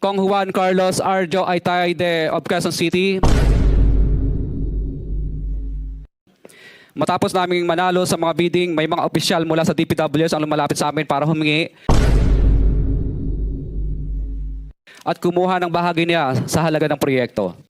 Kong Juan Carlos Arjo Aitayde of Quezon City. Matapos naming manalo sa mga bidding, may mga opisyal mula sa DPWS ang lumalapit sa amin para humingi at kumuha ng bahagi niya sa halaga ng proyekto.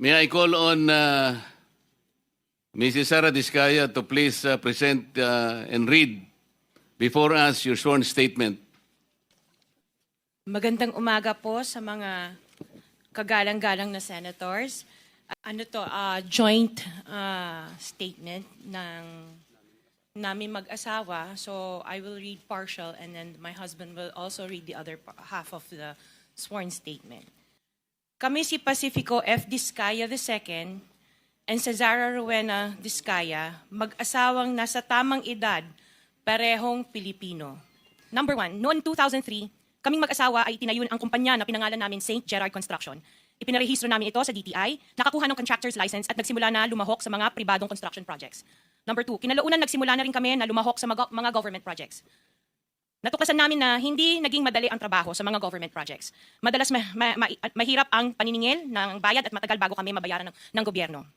May I call on uh, Mrs. Sarah Discaya to please uh, present uh, and read before us your sworn statement. Magandang umaga po sa mga kagalang-galang na senators. Ano to, ah, joint ah, statement ng namin mag-asawa. So I will read partial and then my husband will also read the other half of the sworn statement. Kami si Pacifico F. Discaya II and Cesara Rowena Discaya, mag-asawang nasa tamang edad, parehong Pilipino. Number one, noong 2003, kaming mag-asawa ay tinayun ang kumpanya na pinangalan namin St. Gerard Construction. Ipinarehistro namin ito sa DTI, nakakuha ng contractor's license at nagsimula na lumahok sa mga pribadong construction projects. Number two, kinalaunan nagsimula na rin kami na lumahok sa mga government projects. Natuklasan namin na hindi naging madali ang trabaho sa mga government projects. Madalas ma- ma- ma- mahirap ang paniningil ng bayad at matagal bago kami mabayaran ng, ng gobyerno.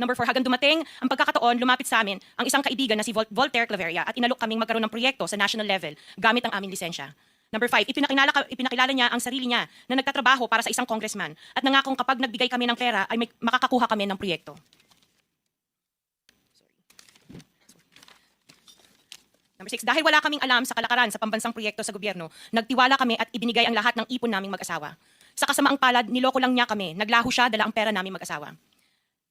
Number four, hanggang dumating ang pagkakataon, lumapit sa amin ang isang kaibigan na si Vol- Voltaire Claveria at inalok kaming magkaroon ng proyekto sa national level gamit ang aming lisensya. Number five, ipinakilala, ipinakilala niya ang sarili niya na nagtatrabaho para sa isang congressman at nangakong kapag nagbigay kami ng pera ay may, makakakuha kami ng proyekto. Number six, dahil wala kaming alam sa kalakaran sa pambansang proyekto sa gobyerno, nagtiwala kami at ibinigay ang lahat ng ipon naming mag-asawa. Sa kasamaang palad, niloko lang niya kami, naglaho siya, dala ang pera naming mag-asawa.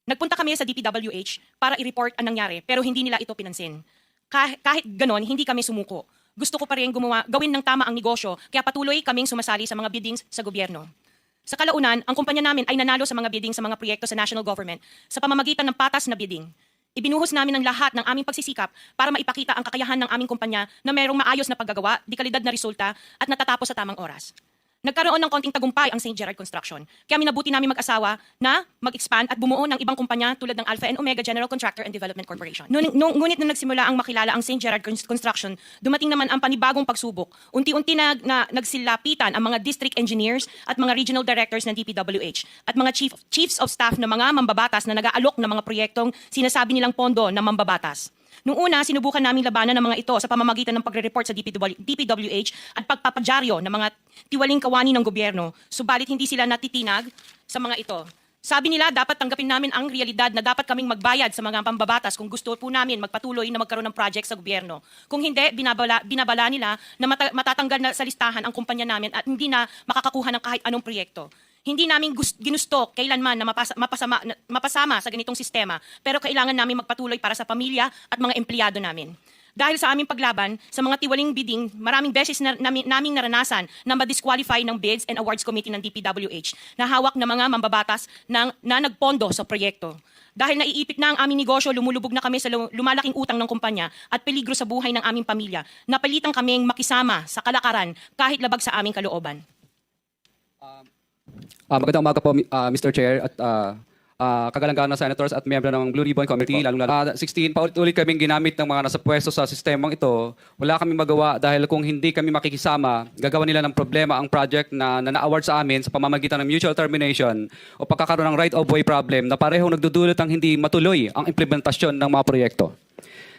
Nagpunta kami sa DPWH para i-report ang nangyari, pero hindi nila ito pinansin. Kah- kahit ganon, hindi kami sumuko. Gusto ko pa rin gumawa, gawin ng tama ang negosyo, kaya patuloy kaming sumasali sa mga biddings sa gobyerno. Sa kalaunan, ang kumpanya namin ay nanalo sa mga bidding sa mga proyekto sa national government sa pamamagitan ng patas na bidding. Ibinuhos namin ang lahat ng aming pagsisikap para maipakita ang kakayahan ng aming kumpanya na mayroong maayos na paggagawa, di kalidad na resulta at natatapos sa tamang oras. Nagkaroon ng konting tagumpay ang St. Gerard Construction. Kaya minabuti namin mag-asawa na mag-expand at bumuo ng ibang kumpanya tulad ng Alpha and Omega General Contractor and Development Corporation. Nung, nung, ngunit nung nagsimula ang makilala ang St. Gerard Cons- Construction, dumating naman ang panibagong pagsubok. Unti-unti na, na nagsilapitan ang mga district engineers at mga regional directors ng DPWH at mga chief, chiefs of staff ng mga mambabatas na nag-aalok ng mga proyektong sinasabi nilang pondo na mambabatas. Noong una, sinubukan namin labanan ng mga ito sa pamamagitan ng pagre-report sa DPW DPWH at pagpapadyaryo ng mga tiwaling kawani ng gobyerno, subalit hindi sila natitinag sa mga ito. Sabi nila, dapat tanggapin namin ang realidad na dapat kaming magbayad sa mga pambabatas kung gusto po namin magpatuloy na magkaroon ng project sa gobyerno. Kung hindi, binabala, binabala nila na mata- matatanggal na sa listahan ang kumpanya namin at hindi na makakakuha ng kahit anong proyekto. Hindi namin gus- ginusto kailanman na mapasa- mapasama, na- mapasama sa ganitong sistema, pero kailangan namin magpatuloy para sa pamilya at mga empleyado namin. Dahil sa aming paglaban sa mga tiwaling bidding, maraming beses na, namin, naming naranasan na ma-disqualify ng Bids and Awards Committee ng DPWH na hawak ng mga mambabatas na, na nagpondo sa proyekto. Dahil naiipit na ang aming negosyo, lumulubog na kami sa lu- lumalaking utang ng kumpanya at peligro sa buhay ng aming pamilya. Napilitan kaming makisama sa kalakaran kahit labag sa aming kalooban. Ah, magandang umaga po, mi- ah, Mr. Chair at uh, kagalang na senators at miyembro ng Blue Ribbon Committee. Lalo na 16, paulit-ulit kaming ginamit ng mga nasa pwesto sa sistemang ito. Wala kaming magawa dahil kung hindi kami makikisama, gagawa nila ng problema ang project na na-award sa amin sa pamamagitan ng mutual termination o pagkakaroon ng right-of-way problem na parehong nagdudulot ang hindi matuloy ang implementasyon ng mga proyekto.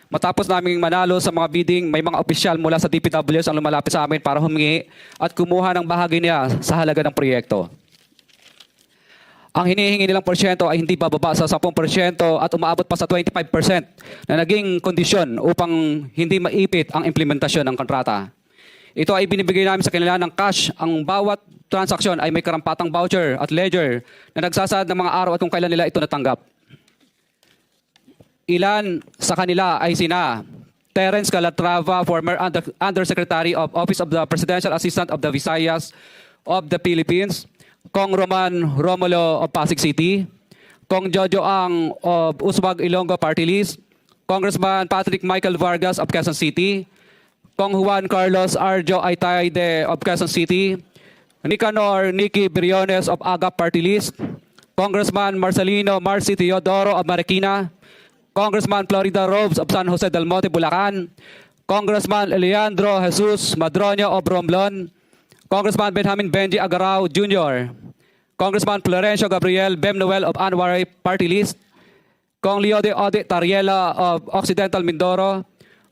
Matapos naming manalo sa mga bidding, may mga opisyal mula sa DPWS ang lumalapit sa amin para humingi at kumuha ng bahagi niya sa halaga ng proyekto. Ang hinihingi nilang porsyento ay hindi bababa sa 10% at umaabot pa sa 25% na naging kondisyon upang hindi maipit ang implementasyon ng kontrata. Ito ay binibigay namin sa kanila ng cash. Ang bawat transaksyon ay may karampatang voucher at ledger na nagsasaad ng mga araw at kung kailan nila ito natanggap. Ilan sa kanila ay sina Terence Calatrava, former Under- Undersecretary of Office of the Presidential Assistant of the Visayas of the Philippines, Kong Roman Romulo of Pasig City, Kong Jojo Ang of Usbag Ilonggo Party List, Congressman Patrick Michael Vargas of Quezon City, Kong Juan Carlos Arjo Aitayde of Quezon City, Nicanor Nicky Briones of AGA Party List, Congressman Marcelino Marcy Teodoro of Marikina, Congressman Florida Robes of San Jose del Monte, Bulacan, Congressman Leandro Jesus Madroño of Romblon, Congressman Benjamin Benji Agarao Jr., Congressman Florencio Gabriel Bem Noel of Anwaray Party List, Kong Leo de Ode Tariela of Occidental Mindoro,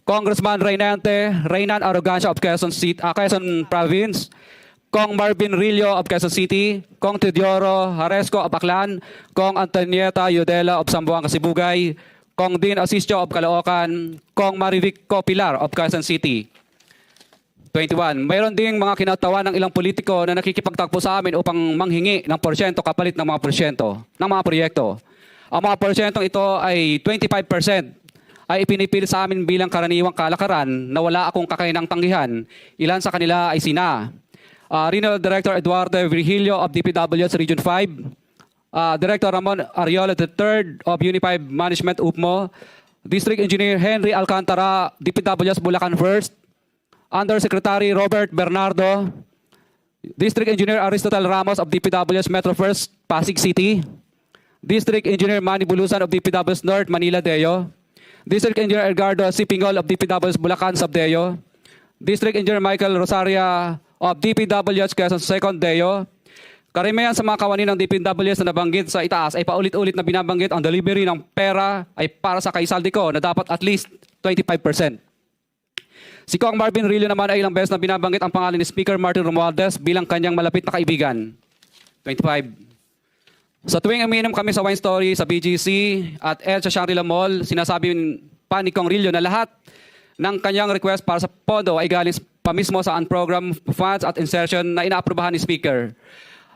Congressman Reynante Reynan Arrogancia of Quezon, City, ah, Quezon Province, Kong Marvin Rillo of Quezon City, Kong Teodoro Haresco of Aklan, Kong Antonieta Yudela of Sambuanga Sibugay, Kong Dean Asistio of Caloocan, Kong Marivic Pilar of Quezon City. 21. Mayroon ding mga kinatawan ng ilang politiko na nakikipagtagpo sa amin upang manghingi ng porsyento kapalit ng mga porsyento ng mga proyekto. Ang mga porsyentong ito ay 25% ay ipinipili sa amin bilang karaniwang kalakaran na wala akong kakainang tanggihan. Ilan sa kanila ay sina uh, Regional Director Eduardo Virgilio of DPWS Region 5, uh, Director Ramon Ariola III of Unified Management UPMO, District Engineer Henry Alcantara, DPWS Bulacan First, Undersecretary Robert Bernardo, District Engineer Aristotle Ramos of DPWS Metro First, Pasig City, District Engineer Manny Bulusan of DPWS North, Manila Deo, District Engineer Edgardo Sipingol of DPWS Bulacan Subdeo, District Engineer Michael Rosaria of DPWS Quezon Second Deo, Karamihan sa mga kawani ng DPWS na nabanggit sa itaas ay paulit-ulit na binabanggit ang delivery ng pera ay para sa kaisaldi ko na dapat at least 25%. Si Kong Marvin Rillo naman ay ilang beses na binabanggit ang pangalan ni Speaker Martin Romualdez bilang kanyang malapit na kaibigan. 25. Sa tuwing umiinom kami sa Wine Story, sa BGC at El Shangri-La Mall, sinasabi pa ni Kong Rillo na lahat ng kanyang request para sa pondo ay galing pa mismo sa unprogram funds at insertion na inaaprubahan ni Speaker.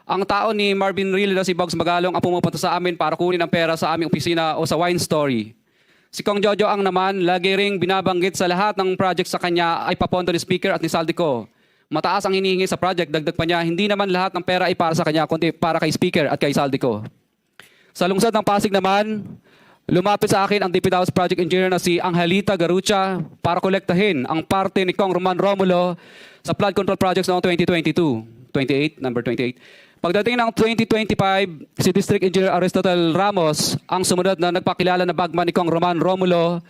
Ang tao ni Marvin Rillo na si Bogs Magalong ang pumupunta sa amin para kunin ang pera sa aming opisina o sa Wine Story. Si Kong Jojo ang naman, lagi ring binabanggit sa lahat ng project sa kanya ay papondo ni Speaker at ni Saldico. Mataas ang hinihingi sa project, dagdag pa niya, hindi naman lahat ng pera ay para sa kanya, kundi para kay Speaker at kay Saldico. Sa lungsod ng Pasig naman, lumapit sa akin ang DPW's project engineer na si Angelita Garucha para kolektahin ang parte ni Kong Roman Romulo sa flood control projects noong 2022. 28, number 28. Pagdating ng 2025, si District Engineer Aristotle Ramos ang sumunod na nagpakilala na bagman ni Kong Roman Romulo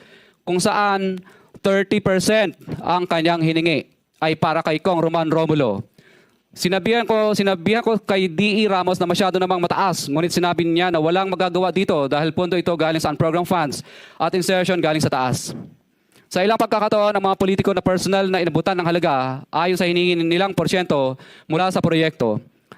kung saan 30% ang kanyang hiningi ay para kay Kong Roman Romulo. Sinabihan ko, sinabihan ko kay DE Ramos na masyado namang mataas, ngunit sinabi niya na walang magagawa dito dahil pondo ito galing sa unprogram funds at insertion galing sa taas. Sa ilang pagkakataon, ang mga politiko na personal na inabutan ng halaga ayon sa hiningin nilang porsyento mula sa proyekto.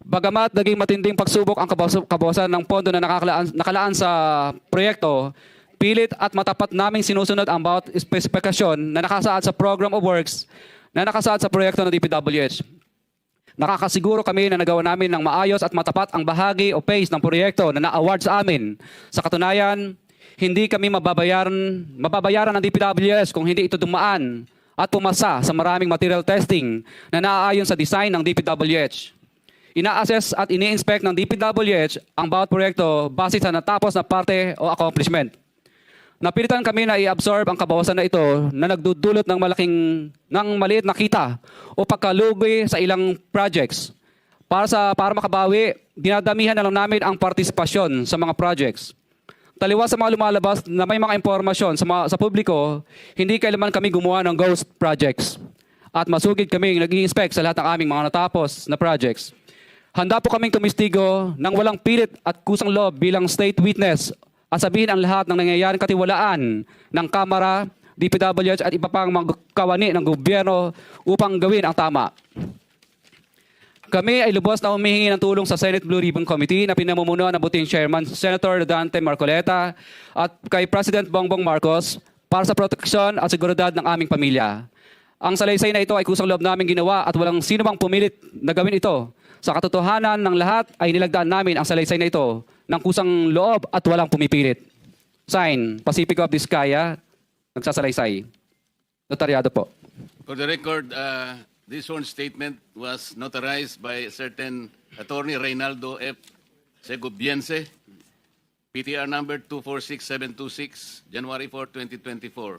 Bagamat naging matinding pagsubok ang kabawasan ng pondo na nakalaan, nakalaan sa proyekto, pilit at matapat naming sinusunod ang bawat spesifikasyon na nakasaad sa Program of Works na nakasaad sa proyekto ng DPWH. Nakakasiguro kami na nagawa namin ng maayos at matapat ang bahagi o phase ng proyekto na na-award sa amin. Sa katunayan, hindi kami mababayaran, mababayaran ng DPWS kung hindi ito dumaan at pumasa sa maraming material testing na naaayon sa design ng DPWH. Ina-assess at ini-inspect ng DPWH ang bawat proyekto base sa natapos na parte o accomplishment. Napilitan kami na i-absorb ang kabawasan na ito na nagdudulot ng malaking ng maliit na kita o pagkalugi sa ilang projects. Para sa para makabawi, dinadamihan na lang namin ang partisipasyon sa mga projects. Taliwas sa mga lumalabas na may mga impormasyon sa, mga, sa publiko, hindi kailanman kami gumawa ng ghost projects. At masugid kaming nag-i-inspect sa lahat ng aming mga natapos na projects. Handa po kaming tumistigo ng walang pilit at kusang loob bilang state witness at sabihin ang lahat ng nangyayaring katiwalaan ng Kamara DPWH at iba pang mga kawani ng gobyerno upang gawin ang tama. Kami ay lubos na humihingi ng tulong sa Senate Blue Ribbon Committee na pinamumunuan ng buting Chairman Senator Dante Marcoleta at kay President Bongbong Marcos para sa proteksyon at seguridad ng aming pamilya. Ang salaysay na ito ay kusang loob namin ginawa at walang sino mang pumilit na gawin ito. Sa katotohanan ng lahat ay nilagdaan namin ang salaysay na ito ng kusang loob at walang pumipilit. Sign, Pacific of Vizcaya, nagsasalaysay. Notaryado po. For the record, uh, this sworn statement was notarized by certain attorney Reynaldo F. Segubiense, PTR number 246726, January 4, 2024.